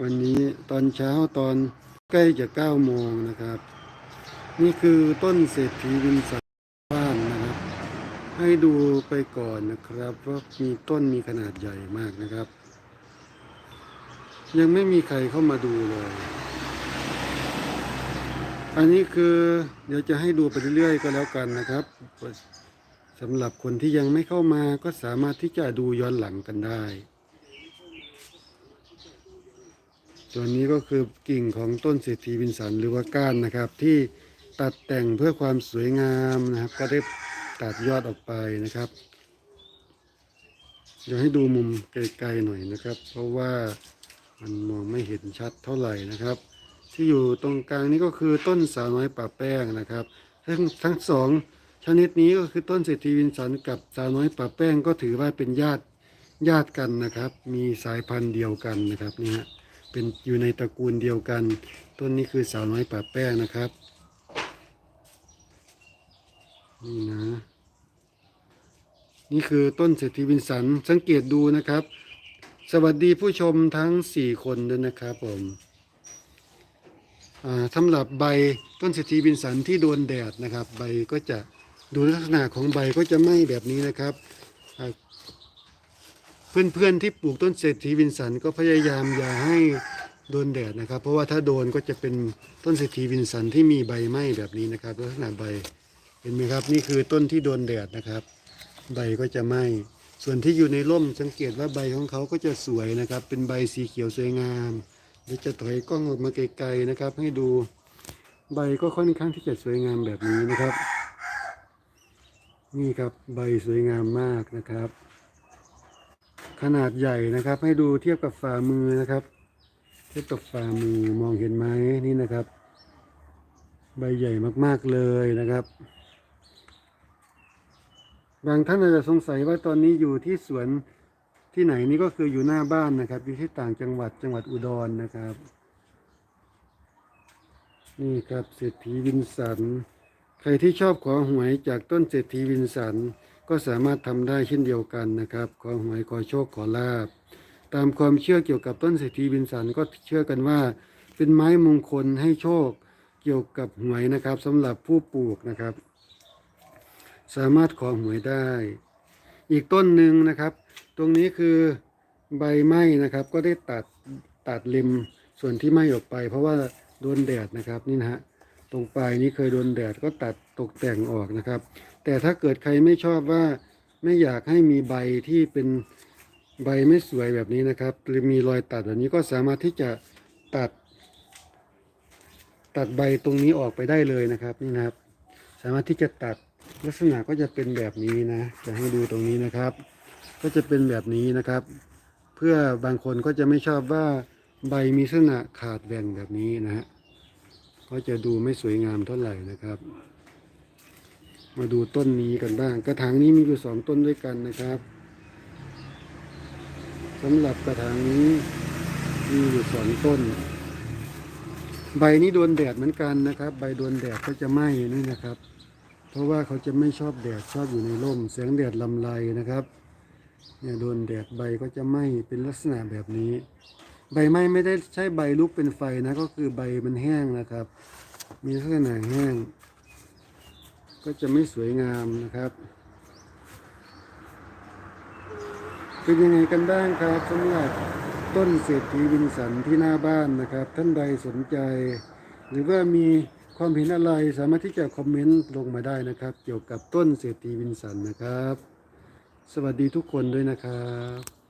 วันนี้ตอนเช้าตอนใกล้จะเก้าโมงนะครับ นี่คือต้นเศรษฐีวินสันบ้านนะครับ ให้ดูไปก่อนนะครับว่ามีต้นมีขนาดใหญ่มากนะครับ ยังไม่มีใครเข้ามาดูเลย อันนี้คือเดี๋ยวจะให้ดูไปเรื่อยๆก็แล้วกันนะครับสำหรับคนที่ยังไม่เข้ามาก็สามารถที่จะดูย้อนหลังกันได้ ส่วนนี้ก็คือกิ่งของต้นเศรษฐีวินสันหรือว่าก้านนะครับ ที่ตัดแต่งเพื่อความสวยงามนะครับ ก็ได้ตัดยอดออกไปนะครับเดี๋ยวให้ดูมุมไกลๆหน่อยนะครับ เพราะว่ามันมองไม่เห็นชัดเท่าไหร่นะครับ ที่อยู่ตรงกลางนี้ก็คือต้นสาวน้อยป่าแป้งนะครับทั้งทั้งสองชนิดนี้ก็คือต้นเศรษฐีวินสันกับสาวน้อยป่าแป้งก็ถือว่าเป็นญาติญาติกันนะครับ มีสายพันธุ์เดียวกันนะครับนี่ฮะ เป็นอยู่ในตระกูลเดียวกัน ต้นนี้คือสาวน้อยป่าแป้งนะครับ นี่นะ นี่คือต้นเศรษฐีวินสันสังเกตดูนะครับ สวัสดีผู้ชมทั้ง 4 คนด้วยนะครับผมสำหรับใบต้นเศรษฐีวินสันที่โดนแดดนะครับ ใบก็จะดูลักษณะของใบก็จะไหม้แบบนี้นะครับ เพื่อนๆที่ปลูกต้นเศรษฐีวินสันก็พยายามอย่าให้โดนแดดนะครับ เพราะว่าถ้าโดนก็จะเป็นต้นเศรษฐีวินสันที่มีใบไหม้แบบนี้นะครับลักษณะใบเห็นไหมครับ นี่คือต้นที่โดนแดดนะครับ ใบก็จะไหม้ส่วนที่อยู่ในร่มสังเกตว่าใบของเขาก็จะสวยนะครับ เป็นใบสีเขียวสวยงามเดี๋ยวจะถอยกล้องออกมาไกลๆนะครับ ให้ดูใบก็ค่อนข้างที่จะสวยงามแบบนี้นะครับ นี่ครับใบสวยงามมากนะครับ ขนาดใหญ่นะครับ ให้ดูเทียบกับฝ่ามือนะครับ เทียบกับฝ่ามือมองเห็นไหมนี่นะครับ ใบใหญ่มากๆเลยนะครับ บางท่านอาจจะสงสัยว่าตอนนี้อยู่ที่สวนที่ไหนนี่ก็คืออยู่หน้าบ้านนะครับ อยู่ที่ต่างจังหวัดจังหวัดอุดรนะครับ นี่ครับเศรษฐีวินสัน ใครที่ชอบขอหวยจากต้นเศรษฐีวินสัน ก็สามารถทำได้เช่นเดียวกันนะครับ ขอหวยขอโชคขอลาบ ตามความเชื่อเกี่ยวกับต้นเศรษฐีวินสันก็เชื่อกันว่า เป็นไม้มงคลให้โชคเกี่ยวกับหวยนะครับสำหรับผู้ปลูกนะครับ สามารถขอหวยได้ อีกต้นหนึ่งนะครับ ตรงนี้คือใบไม้นะครับ ก็ได้ตัดตัดเล็มส่วนที่ไหม้ออกไป เพราะว่าโดนแดดนะครับนี่นะฮะ ตรงปลายนี้เคยโดนแดดก็ตัดตกแต่งออกนะครับ แต่ถ้าเกิดใครไม่ชอบว่าไม่อยากให้มีใบที่เป็นใบไม่สวยแบบนี้นะครับ หรือมีรอยตัดแบบนี้ก็สามารถที่จะตัด ตัดใบตรงนี้ออกไปได้เลยนะครับนี่นะครับ สามารถที่จะตัดลักษณะก็จะเป็นแบบนี้นะ จะให้ดูตรงนี้นะครับ ก็จะเป็นแบบนี้นะครับ เพื่อบางคนก็จะไม่ชอบว่าใบมีลักษณะขาดแบ่งแบบนี้นะฮะ ก็จะดูไม่สวยงามเท่าไหร่นะครับ มาดูต้นนี้กันบ้าง กระถางนี้มีอยู่สองต้นด้วยกันนะครับสำหรับกระถางนี้มีอยู่สองต้น ใบนี้โดนแดดเหมือนกันนะครับ ใบโดนแดดก็จะไหม้นี่นะครับ เพราะว่าเขาจะไม่ชอบแดดชอบอยู่ในร่มแสงแดดลำไรนะครับเนี่ยโดนแดดใบก็จะไหม้เป็นลักษณะแบบนี้ ใบไหม้ไม่ได้ใช่ใบลุกเป็นไฟนะ ก็คือใบมันแห้งนะครับ มีลักษณะแห้ง ก็จะไม่สวยงามนะครับ เป็นยังไงกันบ้างครับสำหรับต้นเศรษฐีวินสันที่หน้าบ้านนะครับ ท่านใดสนใจ หรือว่ามีความเห็นอะไรสามารถที่จะคอมเมนต์ลงมาได้นะครับ เกี่ยวกับต้นเศรษฐีวินสันนะครับ สวัสดีทุกคนด้วยนะครับ